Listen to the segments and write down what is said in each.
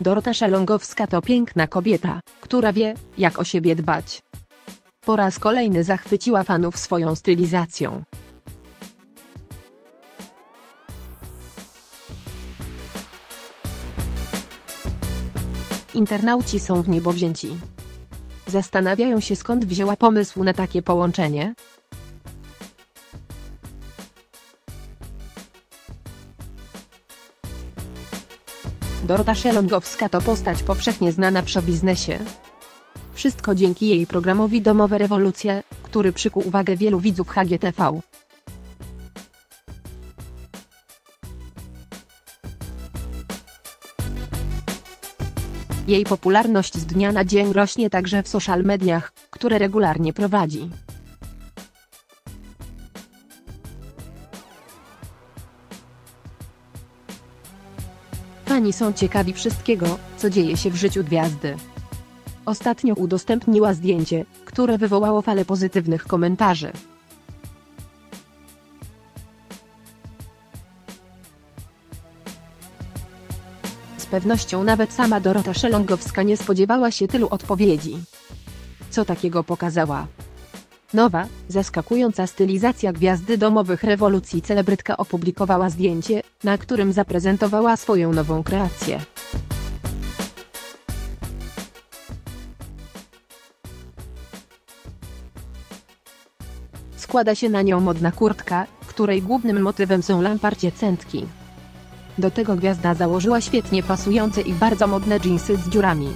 Dorota Szelongowska to piękna kobieta, która wie, jak o siebie dbać. Po raz kolejny zachwyciła fanów swoją stylizacją. Internauci są w niebo wzięci. Zastanawiają się skąd wzięła pomysł na takie połączenie. Dorota Szelongowska to postać powszechnie znana w showbiznesie. Wszystko dzięki jej programowi Domowe Rewolucje, który przykuł uwagę wielu widzów HGTV. Jej popularność z dnia na dzień rośnie także w social mediach, które regularnie prowadzi. Fani są ciekawi wszystkiego, co dzieje się w życiu gwiazdy. Ostatnio udostępniła zdjęcie, które wywołało falę pozytywnych komentarzy. Z pewnością nawet sama Dorota Szelongowska nie spodziewała się tylu odpowiedzi. Co takiego pokazała? Nowa, zaskakująca stylizacja gwiazdy domowych rewolucji celebrytka opublikowała zdjęcie, na którym zaprezentowała swoją nową kreację. Składa się na nią modna kurtka, której głównym motywem są lamparcie centki. Do tego gwiazda założyła świetnie pasujące i bardzo modne dżinsy z dziurami.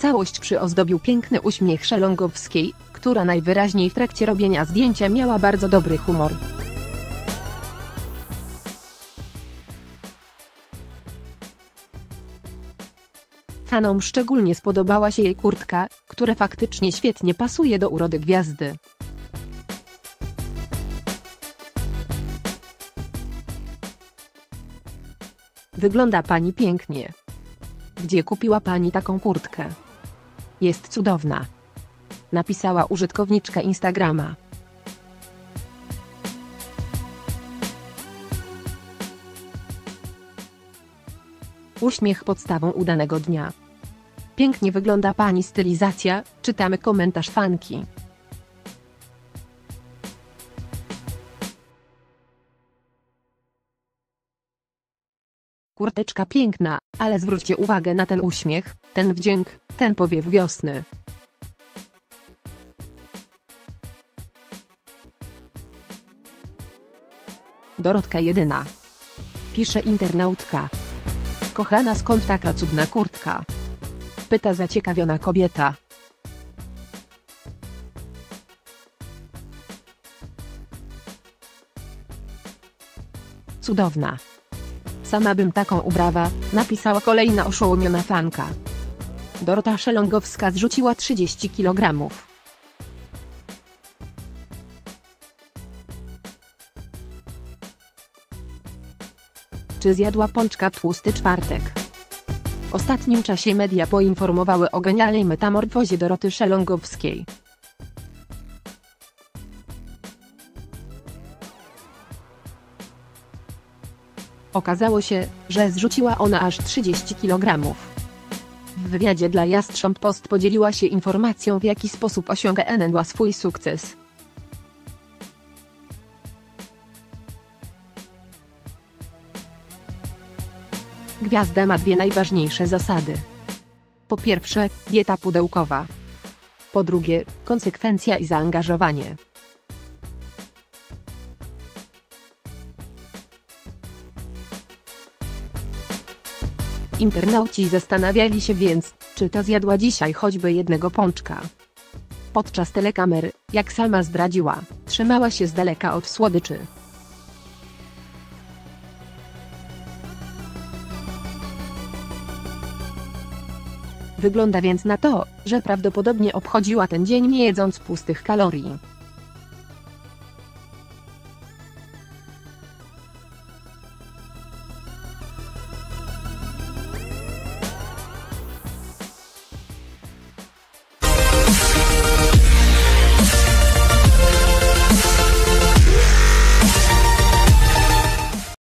Całość przyozdobił piękny uśmiech Szelongowskiej, która najwyraźniej w trakcie robienia zdjęcia miała bardzo dobry humor. Fanom szczególnie spodobała się jej kurtka, która faktycznie świetnie pasuje do urody gwiazdy. Wygląda pani pięknie. Gdzie kupiła pani taką kurtkę? Jest cudowna. Napisała użytkowniczka Instagrama. Uśmiech podstawą udanego dnia. Pięknie wygląda pani stylizacja, czytamy komentarz fanki. Kurteczka piękna, ale zwróćcie uwagę na ten uśmiech, ten wdzięk, ten powiew wiosny. Dorotka jedyna. Pisze internautka. Kochana skąd taka cudna kurtka? Pyta zaciekawiona kobieta. Cudowna. Sama bym taką ubrała, napisała kolejna oszołomiona fanka. Dorota Szelongowska zrzuciła 30 kg. Czy zjadła pączka tłusty czwartek? W ostatnim czasie media poinformowały o genialnej metamorfozie Doroty Szelongowskiej. Okazało się, że zrzuciła ona aż 30 kg. Wywiadzie dla Jastrząb Post podzieliła się informacją w jaki sposób osiągnęła swój sukces. Gwiazda ma dwie najważniejsze zasady. Po pierwsze, dieta pudełkowa. Po drugie, konsekwencja i zaangażowanie. Internauci zastanawiali się więc, czy ta zjadła dzisiaj choćby jednego pączka. Podczas telekamer, jak sama zdradziła, trzymała się z daleka od słodyczy. Wygląda więc na to, że prawdopodobnie obchodziła ten dzień nie jedząc pustych kalorii.